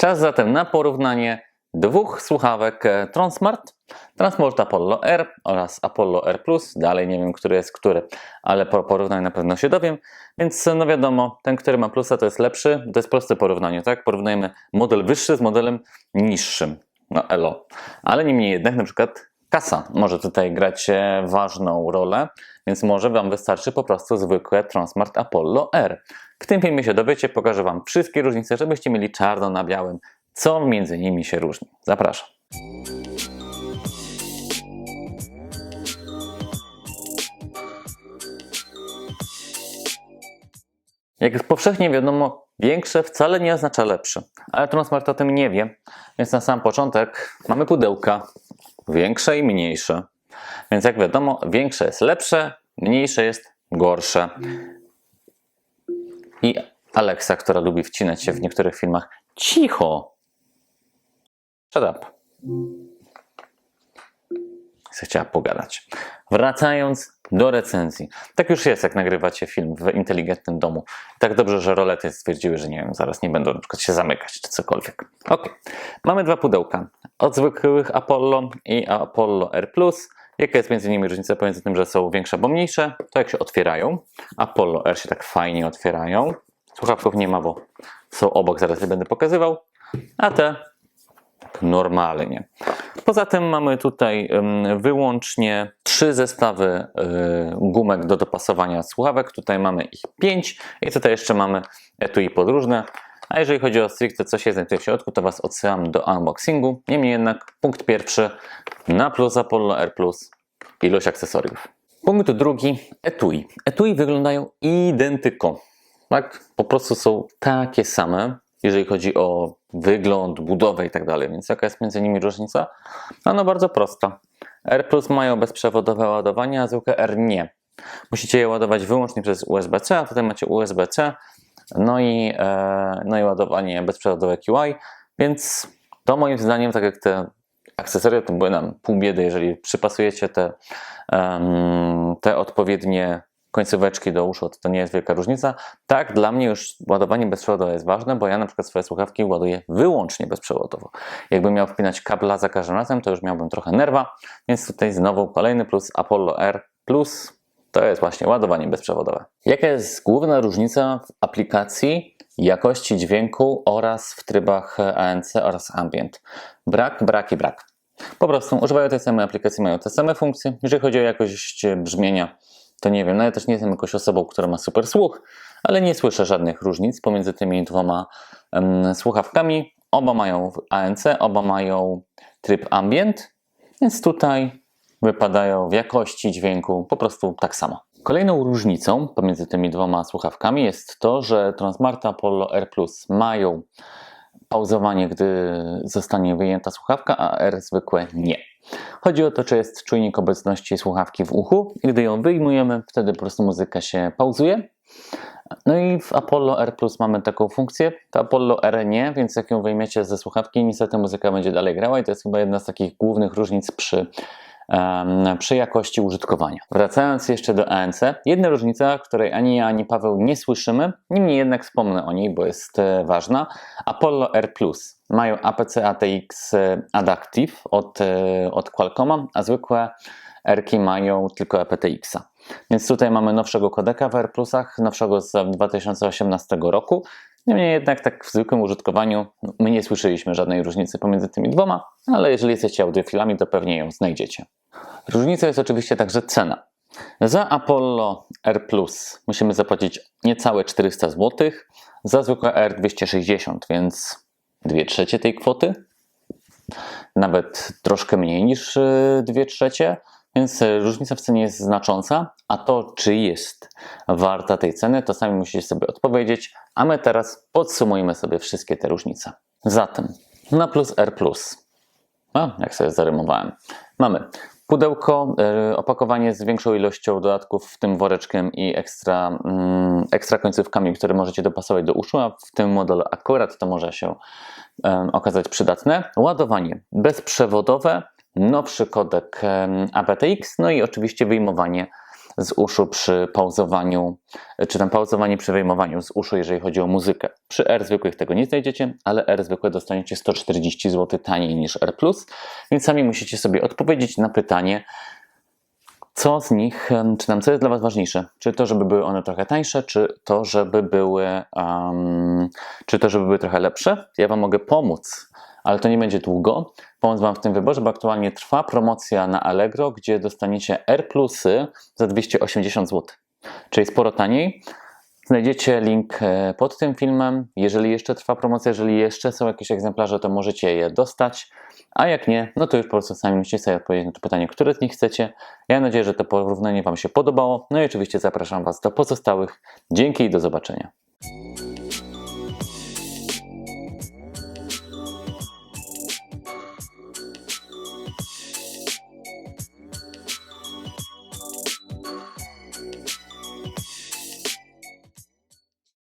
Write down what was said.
Czas zatem na porównanie dwóch słuchawek e, Transmart, Transmart Apollo R oraz Apollo R+. Dalej nie wiem, który jest który, ale po porównaniu na pewno się dowiem. Więc no wiadomo, ten, który ma plusa to jest lepszy. To jest proste porównanie, tak? Porównujemy model wyższy z modelem niższym. No elo. Ale niemniej jednak na przykład kasa może tutaj grać e, ważną rolę, więc może Wam wystarczy po prostu zwykłe Transmart Apollo R. W tym filmie się dowiecie, pokażę Wam wszystkie różnice, żebyście mieli czarno na białym, co między nimi się różni. Zapraszam. Jak powszechnie wiadomo, większe wcale nie oznacza lepsze, ale Transmart o tym nie wie, więc na sam początek mamy pudełka, większe i mniejsze. Więc jak wiadomo, większe jest lepsze, mniejsze jest gorsze. I Alexa, która lubi wcinać się w niektórych filmach, cicho! Shut up. Chciała pogadać. Wracając do recenzji. Tak już jest, jak nagrywacie film w inteligentnym domu. Tak dobrze, że rolety stwierdziły, że nie wiem, zaraz nie będą na przykład się zamykać, czy cokolwiek. Ok. Mamy dwa pudełka. Od zwykłych Apollo i Apollo R+. Jaka jest między nimi różnica pomiędzy tym, że są większe albo mniejsze? To jak się otwierają. Apollo R się tak fajnie otwierają. Słuchawków nie ma, bo są obok, zaraz je będę pokazywał. A te tak normalnie. Poza tym mamy tutaj wyłącznie trzy zestawy y, gumek do dopasowania słuchawek. Tutaj mamy ich pięć i tutaj jeszcze mamy etui podróżne. A jeżeli chodzi o stricte co się znajduje w środku, to Was odsyłam do unboxingu. Niemniej jednak punkt pierwszy na plus Apollo R+, ilość akcesoriów. Punkt drugi, etui. Etui wyglądają identyko. Tak? Po prostu są takie same, jeżeli chodzi o wygląd, budowę i tak dalej. Więc jaka jest między nimi różnica? No, no bardzo prosta. R Plus mają bezprzewodowe ładowanie, a zwykłe R nie. Musicie je ładować wyłącznie przez USB-C, a tutaj macie USB-C, no i, e, no i ładowanie bezprzewodowe QI, więc to moim zdaniem, tak jak te akcesoria, to były nam pół biedy, jeżeli przypasujecie te, te odpowiednie końcóweczki do uszu, to, to nie jest wielka różnica. Tak, dla mnie już ładowanie bezprzewodowe jest ważne, bo ja na przykład swoje słuchawki ładuję wyłącznie bezprzewodowo. Jakbym miał wpinać kabla za każdym razem, to już miałbym trochę nerwa, więc tutaj znowu kolejny plus Apollo R Plus to jest właśnie ładowanie bezprzewodowe. Jaka jest główna różnica w aplikacji jakości dźwięku oraz w trybach ANC oraz ambient? Brak, brak i brak. Po prostu używają tej samej aplikacji, mają te same funkcje. Jeżeli chodzi o jakość brzmienia, to nie wiem, no ja też nie jestem jakąś osobą, która ma super słuch, ale nie słyszę żadnych różnic pomiędzy tymi dwoma um, słuchawkami. Oba mają ANC, oba mają tryb ambient, więc tutaj wypadają w jakości dźwięku po prostu tak samo. Kolejną różnicą pomiędzy tymi dwoma słuchawkami jest to, że Transmarta Apollo R Plus mają pauzowanie, gdy zostanie wyjęta słuchawka, a R zwykłe nie. Chodzi o to, czy jest czujnik obecności słuchawki w uchu i gdy ją wyjmujemy, wtedy po prostu muzyka się pauzuje. No i w Apollo R Plus mamy taką funkcję, w Apollo R nie, więc jak ją wyjmiecie ze słuchawki, niestety muzyka będzie dalej grała i to jest chyba jedna z takich głównych różnic przy przy jakości użytkowania. Wracając jeszcze do ANC, jedna różnica, której ani ja, ani Paweł nie słyszymy, niemniej jednak wspomnę o niej, bo jest e, ważna. Apollo R Plus mają APC ATX e, Adaptive od, e, od Qualcomma, a zwykłe Rki mają tylko aptX-a. Więc tutaj mamy nowszego kodeka w R Plusach, nowszego z 2018 roku. Niemniej jednak tak w zwykłym użytkowaniu my nie słyszeliśmy żadnej różnicy pomiędzy tymi dwoma, ale jeżeli jesteście audiofilami, to pewnie ją znajdziecie. Różnica jest oczywiście także cena. Za Apollo R Plus musimy zapłacić niecałe 400 zł, za zwykłe R 260, więc 2 trzecie tej kwoty. Nawet troszkę mniej niż 2 trzecie, więc różnica w cenie jest znacząca, a to czy jest warta tej ceny, to sami musicie sobie odpowiedzieć, a my teraz podsumujemy sobie wszystkie te różnice. Zatem na plus R a jak sobie zarymowałem, mamy Pudełko, e, opakowanie z większą ilością dodatków, w tym woreczkiem i ekstra, mm, ekstra końcówkami, które możecie dopasować do uszu, a w tym modelu akurat to może się okazać przydatne. Ładowanie bezprzewodowe, nowszy kodek aptX, no i oczywiście wyjmowanie z uszu przy pauzowaniu, czy tam pauzowanie przy wyjmowaniu z uszu, jeżeli chodzi o muzykę. Przy R zwykłych tego nie znajdziecie, ale R zwykłe dostaniecie 140 zł taniej niż R+, więc sami musicie sobie odpowiedzieć na pytanie, co z nich, czy tam co jest dla Was ważniejsze? Czy to, żeby były one trochę tańsze, czy to, żeby były, um, czy to, żeby były trochę lepsze? Ja Wam mogę pomóc, ale to nie będzie długo. Pomóc Wam w tym wyborze, bo aktualnie trwa promocja na Allegro, gdzie dostaniecie R plusy za 280 zł, czyli sporo taniej. Znajdziecie link e, pod tym filmem. Jeżeli jeszcze trwa promocja, jeżeli jeszcze są jakieś egzemplarze, to możecie je dostać. A jak nie, no to już po prostu sami musicie sobie odpowiedzieć na to pytanie, które z nich chcecie. Ja mam nadzieję, że to porównanie Wam się podobało. No i oczywiście zapraszam Was do pozostałych. Dzięki i do zobaczenia.